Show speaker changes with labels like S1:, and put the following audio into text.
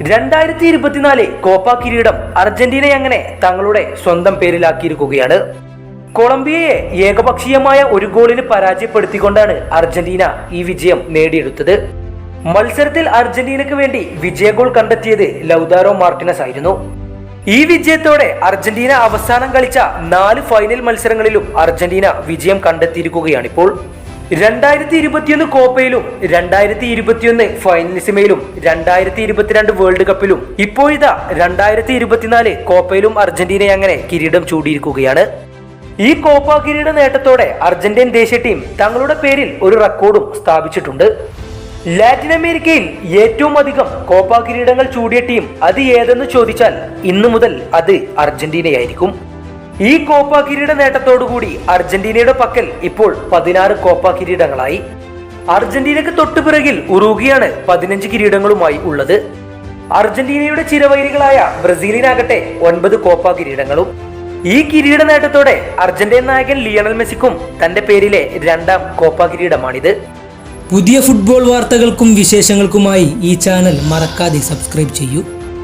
S1: രണ്ടായിരത്തി ഇരുപത്തിനാല് കോപ്പ കിരീടം അർജന്റീന അങ്ങനെ തങ്ങളുടെ സ്വന്തം പേരിലാക്കിയിരിക്കുകയാണ്. കൊളംബിയയെ ഏകപക്ഷീയമായ ഒരു ഗോളിന് പരാജയപ്പെടുത്തിക്കൊണ്ടാണ് അർജന്റീന ഈ വിജയം നേടിയെടുത്തത്. മത്സരത്തിൽ അർജന്റീനയ്ക്ക് വേണ്ടി വിജയ ഗോൾ കണ്ടെത്തിയത് ലൗദാരോ മാർട്ടിനസ് ആയിരുന്നു. ഈ വിജയത്തോടെ അർജന്റീന അവസാനം കളിച്ച നാല് ഫൈനൽ മത്സരങ്ങളിലും അർജന്റീന വിജയം കണ്ടെത്തിയിരിക്കുകയാണിപ്പോൾ. രണ്ടായിരത്തി ഇരുപത്തിയൊന്ന് കോപ്പയിലും രണ്ടായിരത്തി ഇരുപത്തിയൊന്ന് ഫൈനലിസിമയിലും രണ്ടായിരത്തി ഇരുപത്തിരണ്ട് വേൾഡ് കപ്പിലും ഇപ്പോഴിതാ രണ്ടായിരത്തി ഇരുപത്തിനാല് കോപ്പയിലും അർജന്റീന അങ്ങനെ കിരീടം ചൂടിയിരിക്കുകയാണ്. ഈ കോപ്പ കിരീട നേട്ടത്തോടെ അർജന്റീൻ ദേശീയ ടീം തങ്ങളുടെ പേരിൽ ഒരു റെക്കോർഡും സ്ഥാപിച്ചിട്ടുണ്ട്. ലാറ്റിൻ അമേരിക്കയിൽ ഏറ്റവും അധികം കോപ്പ കിരീടങ്ങൾ ചൂടിയ ടീം അത് ഏതെന്ന് ചോദിച്ചാൽ ഇന്നു മുതൽ അത് അർജന്റീനയായിരിക്കും. ഈ കോപ്പ കിരീട നേട്ടത്തോടുകൂടി അർജന്റീനയുടെ പക്കൽ ഇപ്പോൾ പതിനാറ് കോപ്പ കിരീടങ്ങളായി. അർജന്റീനക്ക് തൊട്ടുപിറകിൽ ഉറുഗിയാണ് പതിനഞ്ച് കിരീടങ്ങളുമായി ഉള്ളത്. അർജന്റീനയുടെ ചിരവൈരികളായ ബ്രസീലിനാകട്ടെ ഒൻപത് കോപ്പ കിരീടങ്ങളും. ഈ കിരീട നേട്ടത്തോടെ അർജന്റീൻ നായകൻ ലിയണൽ മെസ്സിക്കും തന്റെ പേരിലെ രണ്ടാം കോപ്പ കിരീടമാണിത്.
S2: പുതിയ ഫുട്ബോൾ വാർത്തകൾക്കും വിശേഷങ്ങൾക്കുമായി ഈ ചാനൽ മറക്കാതെ സബ്സ്ക്രൈബ് ചെയ്യൂ.